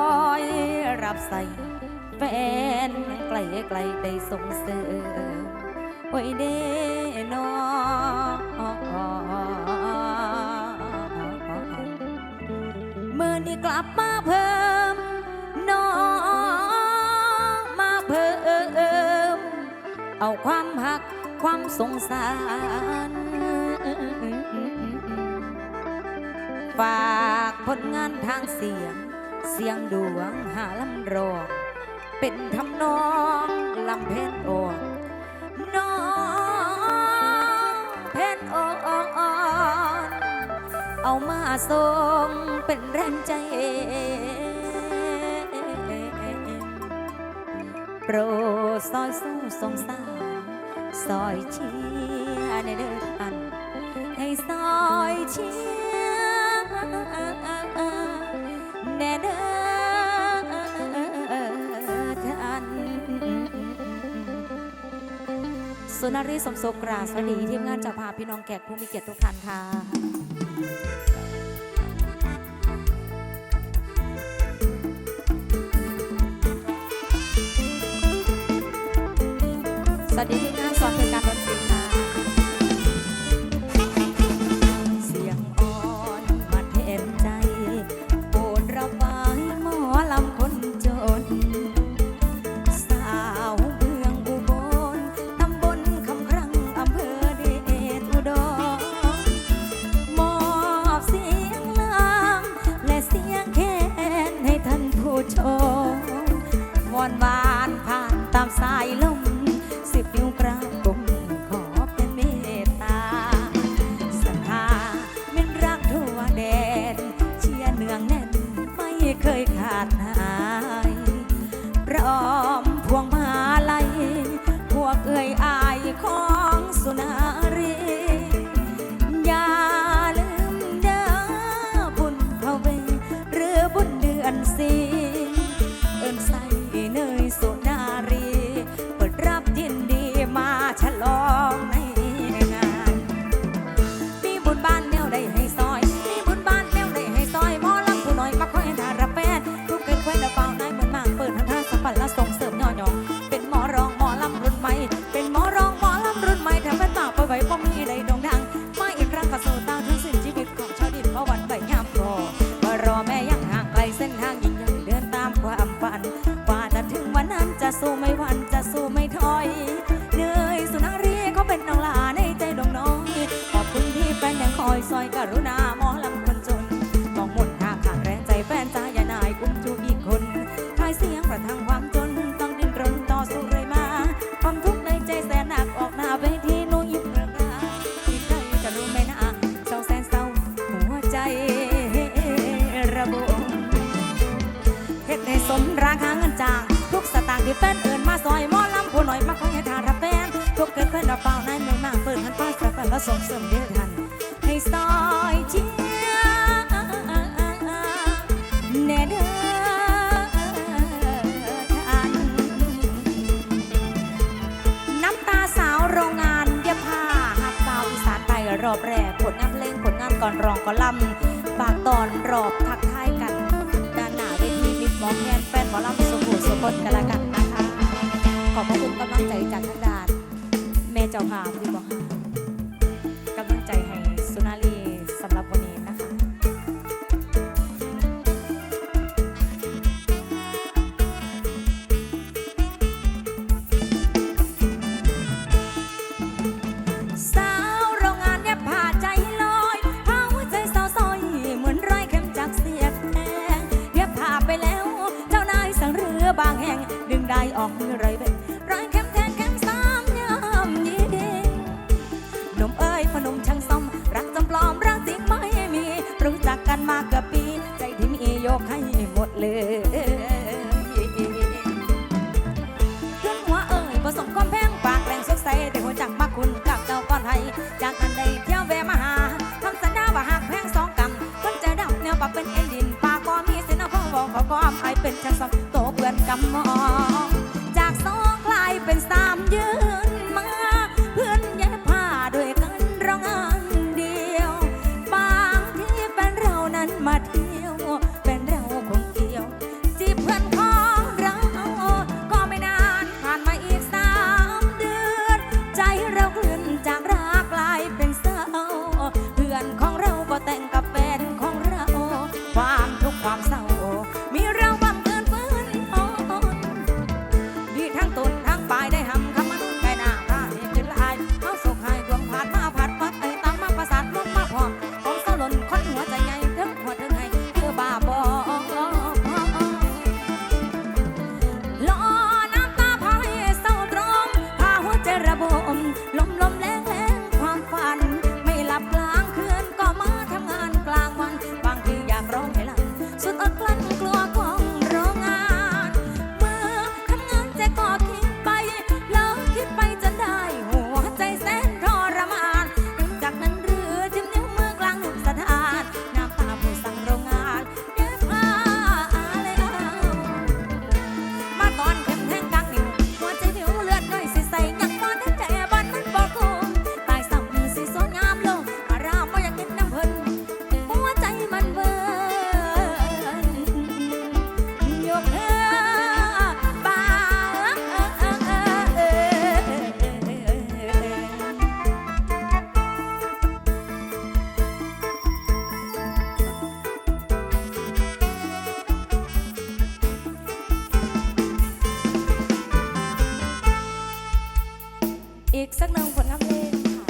อยรับใส่แฟนไกลไกลได้ส่งเสริมไว้เด้นอเมื่อนี้กลับมาเพิ่มน้องมาเพิ่ม เอาความหักความสงสารฝากผลงานทางเสียง เสียงดวงหาลำรอง เป็นทำนองลำเพนออกน้องเพนออกเอามาส่งเป็นแรงใจ โปรดซอยสู้สงสารซอยเชียในเดินอันให้ซอยเชียร์ แน่นะท่านสุนารีสมศกราสวัสดีทีมงานจะพาพี่น้องแขกผู้มีเกียรติทุกท่านค่ะสวัสดี แฟนเอิญมาซอยมอลำผู้หน่อยมาคอยให้ทานรับแฟนทุกเกิดเพื่อนดอกเป่าในเมืองมาเปิดหันฟ้าสับแฟนแล้วส่งเสริมเดือดทันให้ซอยเชียแน่เด้อรอบแรกผลงานเพลงผลงานก่อนรองก่อนลำปากตอนรอบทักทายกัน ด้านหน้าเวทีมิดหมอแทนแฟนหมอลำสมบูรณ์สมบูรณ์กันละกัน ใจจากทางด้าน แม่เจ้าภาพดีบีกสักหนึ่งผลงานเพลงค่ะ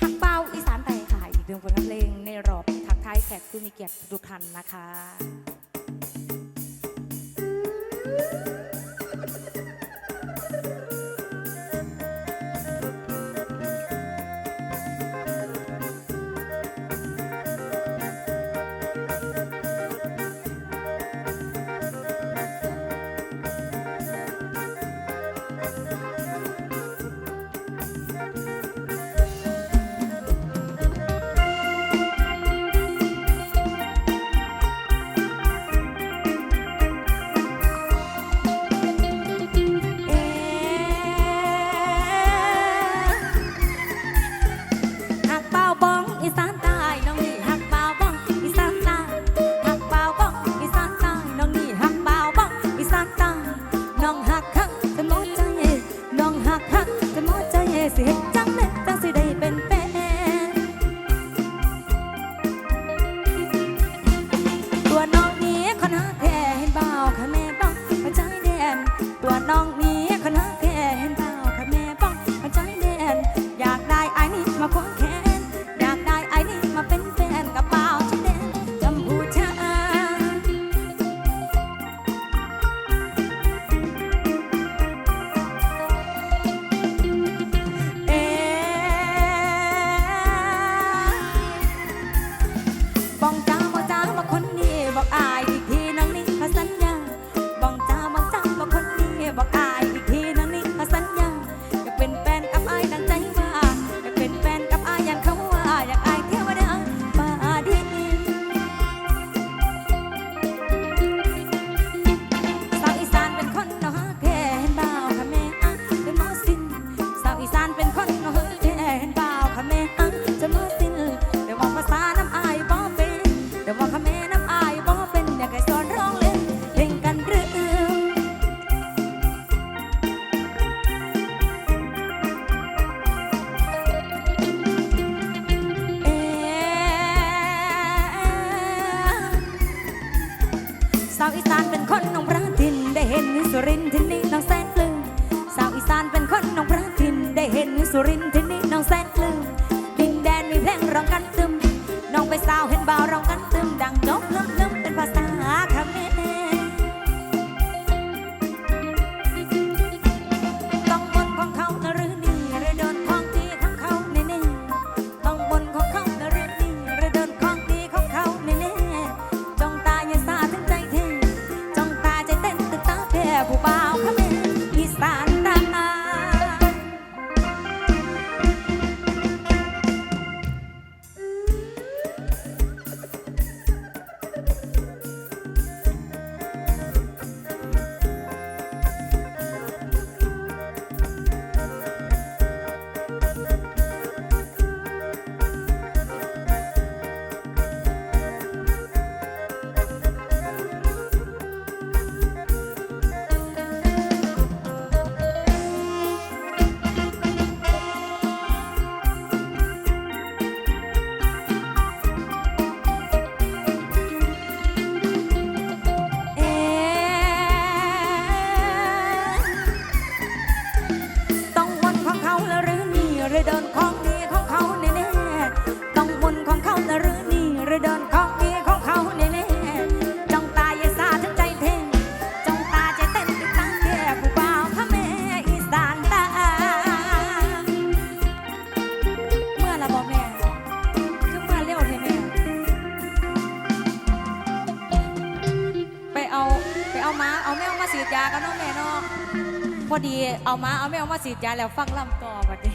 หักเป้าอีสานไต่ค่ะ อีกหนึ่งผลงานเพลงในรอบทักทายแขกผู้มีเกียรติทุกท่านนะคะาวอีสานเป็นคนนองพระทินได้เห็นนิสุรินที่นี่น้องแสนปลื้มสาวอีสานเป็นคนนองพระทินได้เห็นนิสุรินที่นี่น้องแสนปลื้มดินแดนมีเพลงร้องกันตึมน้องไปสาวเห็นบ่าวร้อง พอดีเอามาเอาไม่เอามาฉีดยาแล้วฟังลำต่อบัดนี้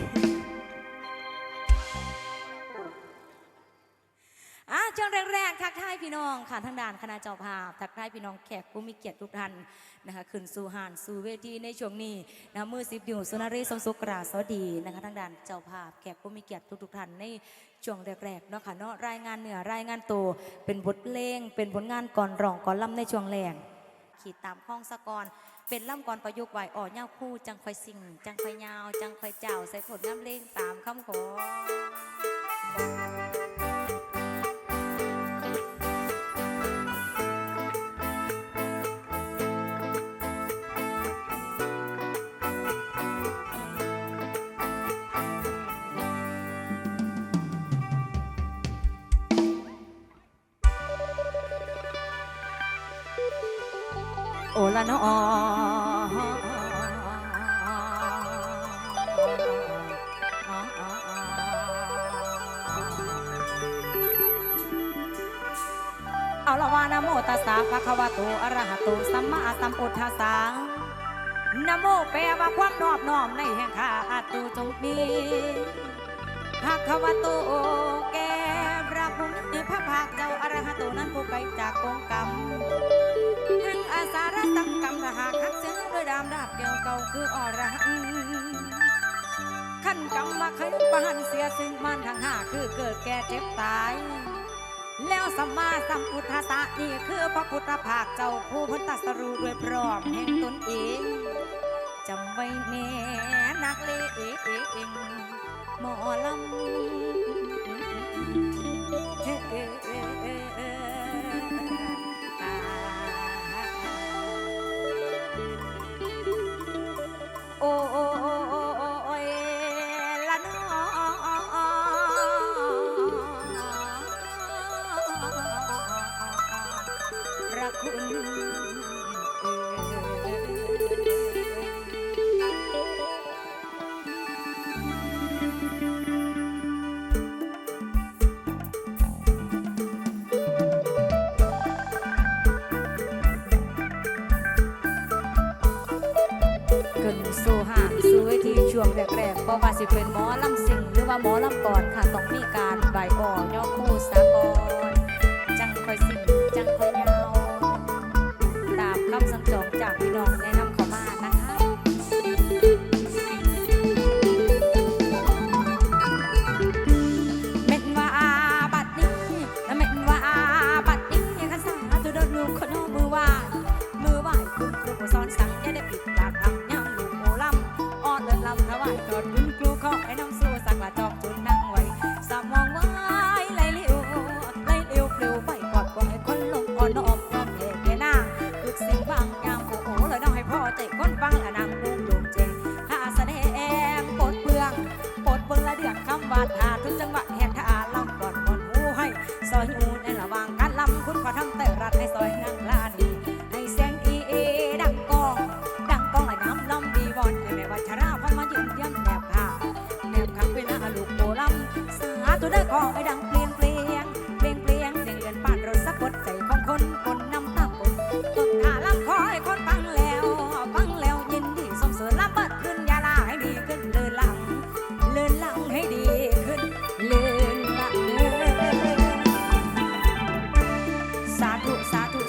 อะช่วงแรกๆทักทายพี่น้องค่ะทางด่านคณะเจ้าภาพทักทายพี่น้องแขกผู้มีเกียรติทุกท่านนะคะขึ้นสู่หานสู่เวทีในช่วงนี้นะมือสิบอยู่สุนารีสมสุกราสวัสดีนะคะทางด่านเจ้าภาพแขกผู้มีเกียรติทุกๆท่านในช่วงแรกๆเนาะค่ะเนาะรายงานเหนือรายงานโตเป็นบทเพลงเป็นผลงานก่อนร้องก่อนล่ำในช่วงแรกขีดตามข้องสะกอน เป็นล่ำกรประยุกต์ไหวอ่อเงาคู่จังคอยสิ่ง จังคอยยาว จังคอยเจ้า ใส่ผลน้ำเล่งตามคำขอ โอละนอเอาละวานะโมตัสสะภะคะวะโตอะระหะโตสัมมาสัมพุทธัสสะนะโมแปลว่าความนอบน้อมในแห่งข้าอาตุจงมีภะคะวะโตแก่พระผู้มีพระภาคเจ้าอรหะโตนั้นผู้ไกลจากกองกรรมามดาบเกี่ยวเก่าคืออรหันต์ขั้นกรรมว่าเคยประหันเสียซึ่งมันทั้งห้าคือเกิดแก่เจ็บตาย แล้วสัมมาสัมพุทธัสสะนี่คือพระพุทธภาคเจ้าผู้พ้นตรัสรู้ด้วยพร้อมแห่งตนเองจำไว้แน่นักเลงหมอลำ ว่าสิเป็นหมอลำสิงหรือว่าหมอลำก่อนค่ะต้องมีการใบออก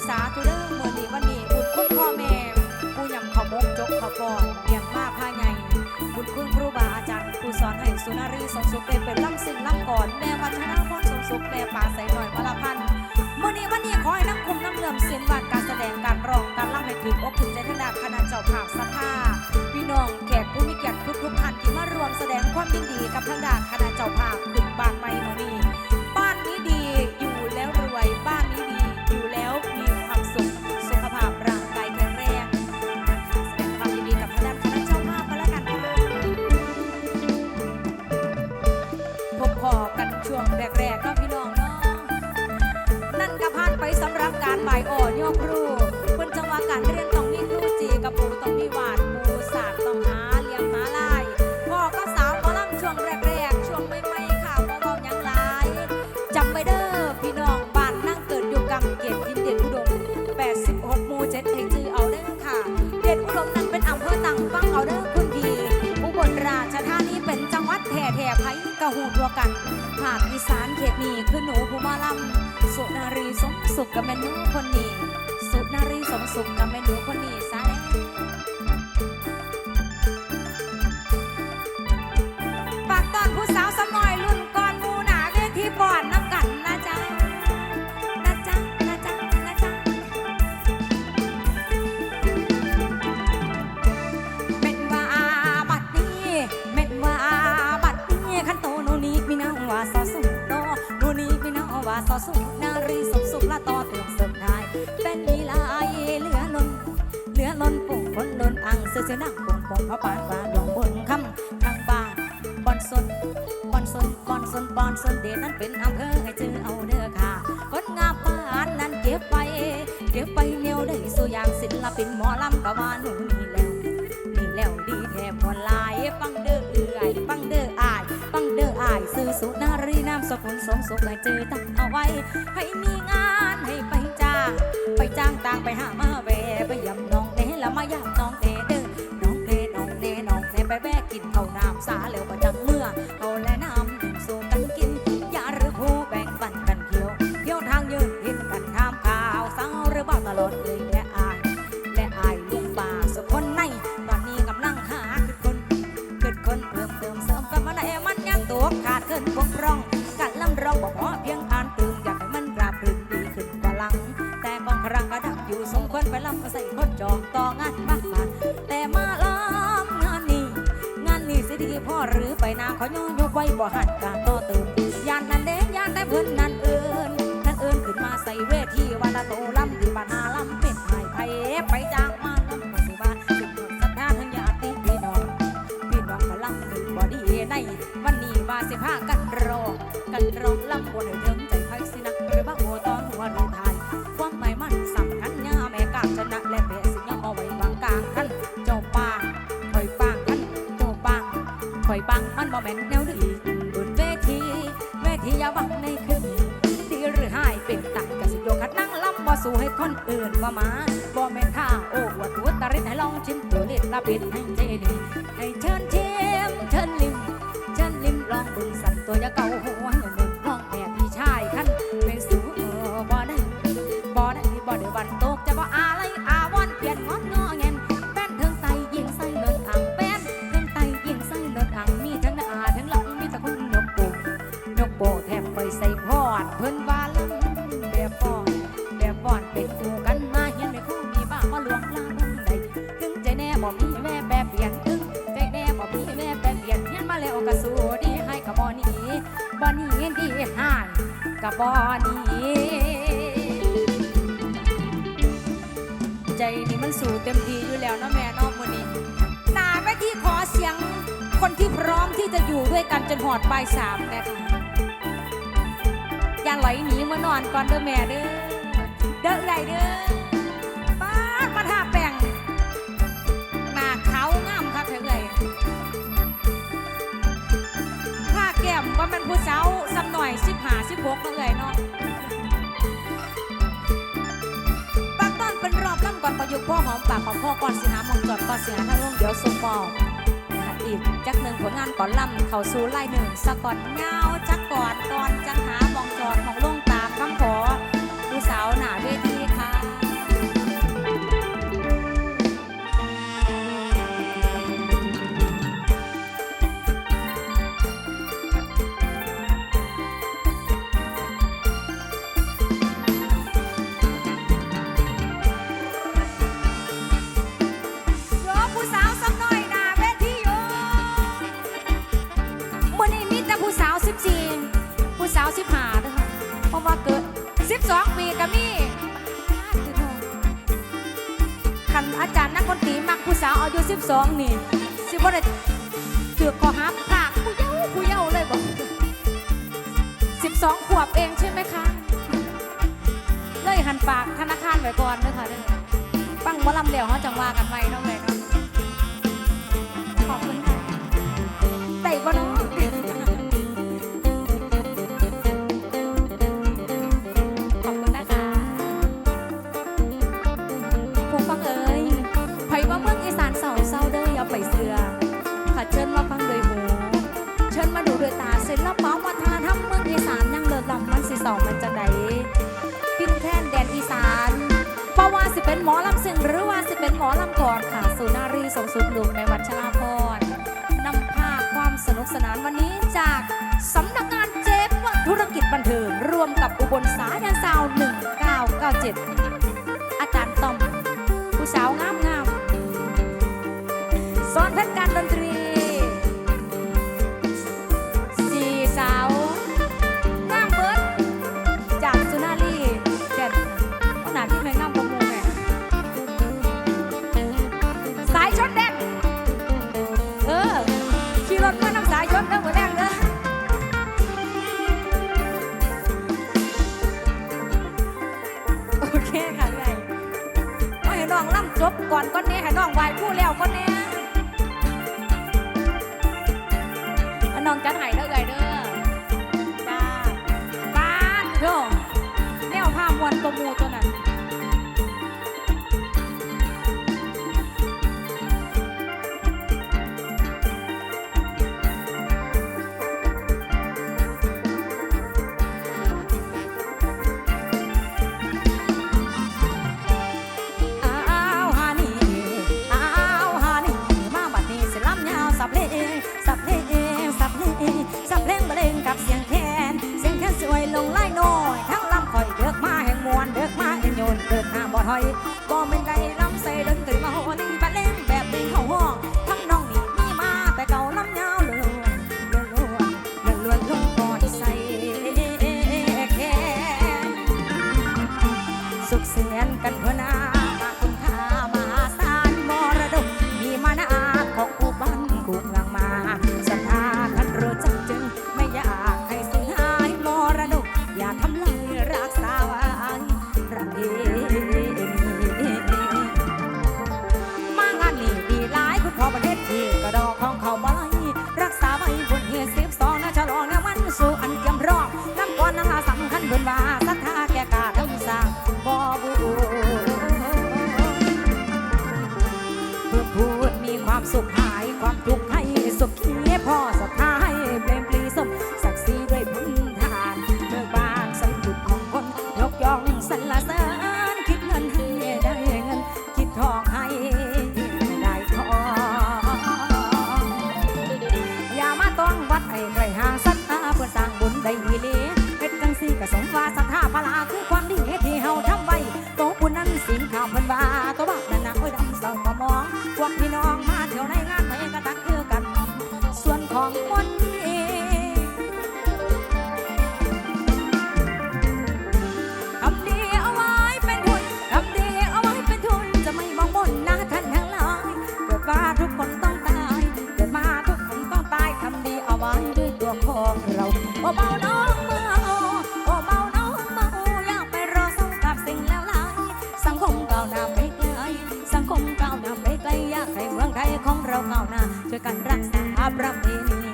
สาธุเด้อเมื่อนี้วันนี้บุญคุณพ่อแม่ผู้ยำขาวมกจกขาวปอนเลี้ยงมาผ้าใหญ่บุญคุณครูบาอาจารย์ครูสอนให้สุนารีสมสุขได้เป็นล่ำสิ่งล่ำก่อนแม่วัฒนาพรสมสุขแม่ป่าใสหน่อยมาละพันเมื่อนี้วันนี้ขอให้น้ำคุมน้ำเหลื่อมเสียนบาดการแสดงการร้องการล่ำให้ถึงอกถึงใจทางด้านคณะเจ้าภาพสัทธาพี่น้องแขกผู้มีเกียรติทุกทุกๆท่านที่มารวมแสดงความยินดีกับทางด้านคณะเจ้าภาพขึ้นบ้านใหม่เมื่อนี้บ้านนี้ดีอยู่แล้วรวยบ้าน บายโอโยกรูคนจังหว่าการเรียนต้องมีครูจีกับปูต้องมีหวานปูสากต้องหาเลี้ยงม้าลายพ่อก็สาวหมอลำช่วงแรกๆ ช่วงไม่ไม่ข่าวก็ต้องยังไรายจำไว้เด้อพี่น้องบ้านนั่งเกิดอยู่กำเกตยินเด็ดอุดม86หมู่7ให้จือเอาเด้อค่ะ เด็ดอุดมนั้นเป็นอำเภอตังฟังเอาเด้อคุณพี่อุบลราชธานีเป็นจังหวัดแถ่แถ่ไผ่กะหูตัวกันาคอีสานเขตนี้คือหนูผู้มาลำสุนารีสมสุขกับแม่หนูคนนี้ สุนารีสมสุขกับแม่หนูคนนี้ซะ นาว่อสุดนารีสมสุขละต่อเติมเสริมได้เป็นลีลายเหลือล้นเหลือล้นปุ่งคนล้นอังเสือเสือนังปุ่งปุ่งพระปานฟ้าดวงบนคำทางบ้านบอนสนบอนสนบอนสนบอนสนเดชนั้นเป็นอำเภอให้จื้อเอาเด้อค่ะคนงามบ้านนั้นเก็บไปเก็บไปเนียวได้สู่อย่างศิลปินหมอลำกะว่าหนูนี่แล้วนี่แล้วดีแทบพอลายฟังเด้อเอื่อยฟังเด้ออายฟังเด้ออายซื้อสุนา สกุลสมสุขให้เจอตั้งเอาไว้ ให้มีงานให้ไปจ้าง ไปจ้างต่างไปหามาแวไปยำน้องเนละมายำน้องเนเด้อน้องเนน้องเนน้องเนไปแวะกินข้าวน้ำสาแล้วป สู้ให้คนอื่นว่ามาบ่แม่นท่าโอ้อวดตัวตริดให้ลองชิมตัวเล็ดละปิดให้เจดีให้เชิญชิมเชิญลิมเชิญลิมลองบึงสั่นตัวอย่าเก่าหัว บ่มีแม่แปรเปลี่ยนถึงใจแน่บ่มีแม่แปรเปลี่ยนเฮียนมาแล้วก็สู้ดีให้กับบ่หนี้บ่หนี้ดีให้กับบ่หนี้ใจนี่มันสู่เต็มที่อยู่แล้วนะแม่เนอกวันนี้หนาไปที่ขอเสียงคนที่พร้อมที่จะอยู่ด้วยกันจนหอดปลายสามนะคะอย่าไหลหนีมานอนก่อนเด้อแม่เด้อเด้อไรเด้อ ผู้สาวซ้ำหน่อยสิบหาสิบหกมาเลยเนาะปากต้อนเป็นรอบล่ำก่อนประยุกต์พ่อหอมปากของพ่อก่อนสิหามองจอดก่อนสิหาทางลงเดี๋ยวส่งมอบนะคะอีกจักหนึ่งผลงานก่อนล่ำเขาสู่ไล่หนึ่งสะก่อนเงาจักก่อนก่อนจังหามองจอดมองลงตามคำขอผู้สาวหนาเวที สิบสองปีก็มีคันอาจารย์นักดนตรีมักผู้สาวอายุสิบสองนี่ สิบ่ได้เถือกขอฮับผากผู้เย้าผู้เย้าเลยบอกสิบสองขวบเองใช่ไหมคะ เลยหันปากธนาคารไว้ก่อนเด้อค่ะเด้อฟังมอลำเดี่ยวเขาจังว่ากันไว้เนาะเลยเนะขอบคุณค่ะแต่บ่เนาะขอบ กสนานวันนี้จากสำนักงานเจฟวธุรกิจบันเทิงร่วมกับอุบลสายาซาว 1997 อาจารย์ต้อมผู้สาวงา องเพิ่นว่าตัวบักนั่นนะอยดำเศร้าก็มองพวกพี่น้องมาเที่ยวในงานไหนก็ตักเคือกัน ส่วนของคนเอทำดีเอาไว้เป็นทุนทำดีเอาไว้เป็นทุนจะไม่มองมนนาท่านทั้งหลายเกิดว่าทุกคนต้องตาย เกิดมาทุกคนต้องตายทำดีเอาไว้ด้วยตัวของเราบาๆน้ bukan raksa Abram ini.